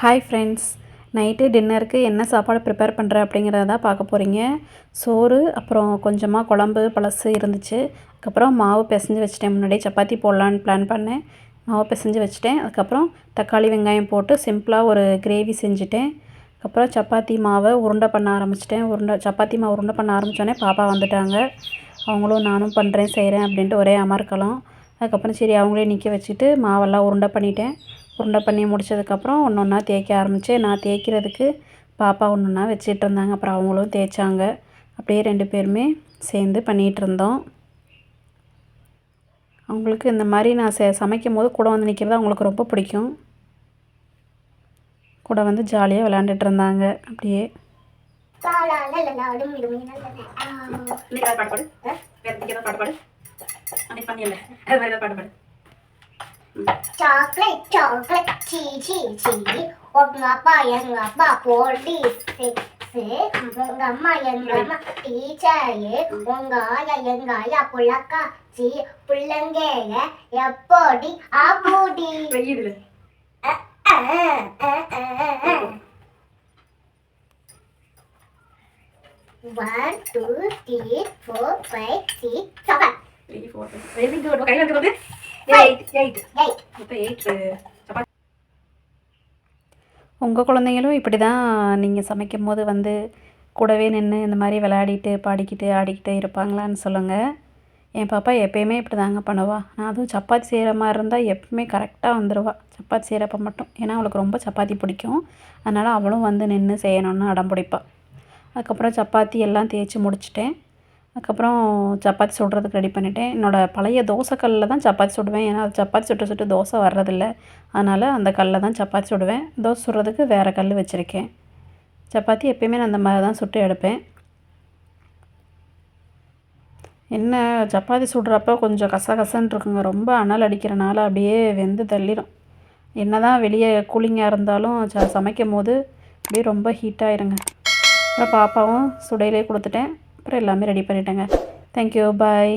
Hi friends night டின்னருக்கு என்ன சாப்பாடு ப்ரிப்பேர் பண்ணுறேன் அப்படிங்கிறத தான் பார்க்க போகிறீங்க சோறு அப்புறம் கொஞ்சமாக குழம்பு பழசு இருந்துச்சு. அதுக்கப்புறம் மாவு பிசைஞ்சு வச்சுட்டேன். முன்னாடியே சப்பாத்தி போடலான்னு பிளான் பண்ணேன். மாவு பிசைஞ்சு வச்சுட்டேன். அதுக்கப்புறம் தக்காளி வெங்காயம் போட்டு சிம்பிளாக ஒரு கிரேவி செஞ்சுட்டேன். அதுக்கப்புறம் சப்பாத்தி மாவை உருண்டை பண்ண ஆரம்பிச்சிட்டேன். உருண்டை சப்பாத்தி மாவு உருண்டை பண்ண ஆரம்பித்தோடனே பாப்பா வந்துட்டாங்க. அவங்களும் நானும் பண்ணுறேன் செய்கிறேன் அப்படின்ட்டு ஒரே அமர்க்கலாம் அதுக்கப்புறம் சரி அவங்களே நிற்க வச்சுட்டு மாவெல்லாம் உருண்டை பண்ணிட்டேன். உருண்டை பண்ணி முடிச்சதுக்கப்புறம் ஒன்று ஒன்றா தேய்க்க ஆரம்பித்தேன் நான் தேய்க்கிறதுக்கு பாப்பா ஒன்று ஒன்றா வச்சிட்டு இருந்தாங்க. அப்புறம் அவங்களும் தேய்ச்சாங்க. அப்படியே ரெண்டு பேருமே சேர்ந்து பண்ணிகிட்டு இருந்தோம். அவங்களுக்கு இந்த மாதிரி நான் சே சமைக்கும் போது கூட வந்து நிற்கிறது அவங்களுக்கு ரொம்ப பிடிக்கும். கூட வந்து ஜாலியாக விளையாண்டுட்டு இருந்தாங்க. அப்படியே. சாக்லேட் சாக்லேட் சீ சீ சீ உங்க அப்பா எங்க அப்பா போலீஸ் உங்க அம்மா எங்க அம்மா டீச்சரு உங்க ஆயா எங்க ஆயா புள்ளக்கா சி புள்ளங்கேல எப்படி ஆபூடி one two three four five six seven very good கையில் இருக்கிறது உங்கள் குழந்தைங்களும் இப்படி தான் நீங்கள் சமைக்கும் போது வந்து கூடவே நின்று இந்த மாதிரி விளையாடிட்டு பாடிக்கிட்டு ஆடிக்கிட்டு இருப்பாங்களான்னு சொல்லுங்கள் என் பாப்பா எப்பயுமே இப்படி தாங்க பண்ணுவா. நான் அதுவும் சப்பாத்தி செய்கிற மாதிரி இருந்தால் எப்பவுமே கரெக்டாக வந்துடுவா சப்பாத்தி செய்கிறப்ப மட்டும். ஏன்னா அவளுக்கு ரொம்ப சப்பாத்தி பிடிக்கும். அதனால் அவளும் வந்து நின்று செய்யணும்னு அடம் பிடிப்பாள் அதுக்கப்புறம் சப்பாத்தி எல்லாம் தேய்ச்சி முடிச்சிட்டேன். அதுக்கப்புறம் சப்பாத்தி சுடுறதுக்கு ரெடி பண்ணிட்டேன். என்னோடய பழைய தோசைக்கல்லில் தான் சப்பாத்தி சுடுவேன். ஏன்னா அது சப்பாத்தி சுட்டு சுட்டு தோசை வர்றதில்ல. அதனால் அந்த கல்லில் தான் சப்பாத்தி சுடுவேன். தோசை சுடுறதுக்கு வேறு கல் வச்சுருக்கேன். சப்பாத்தி எப்பயுமே நான் அந்த மாதிரி தான் சுட்டு எடுப்பேன். என்ன சப்பாத்தி சுடுறப்ப கொஞ்சம் கசகசன்னு இருக்குங்க. ரொம்ப அனல் அடிக்கிறனால அப்படியே வெந்து தள்ளிடும் என்ன தான் வெளியே கூலிங்காக இருந்தாலும் ச சமைக்கும் போது அப்படியே ரொம்ப ஹீட்டாகிருங்க அப்புறம் பாப்பாவும் சுடையிலே கொடுத்துட்டேன். அப்புறம் எல்லாமே ரெடி பண்ணிட்டேங்க. Thank you bye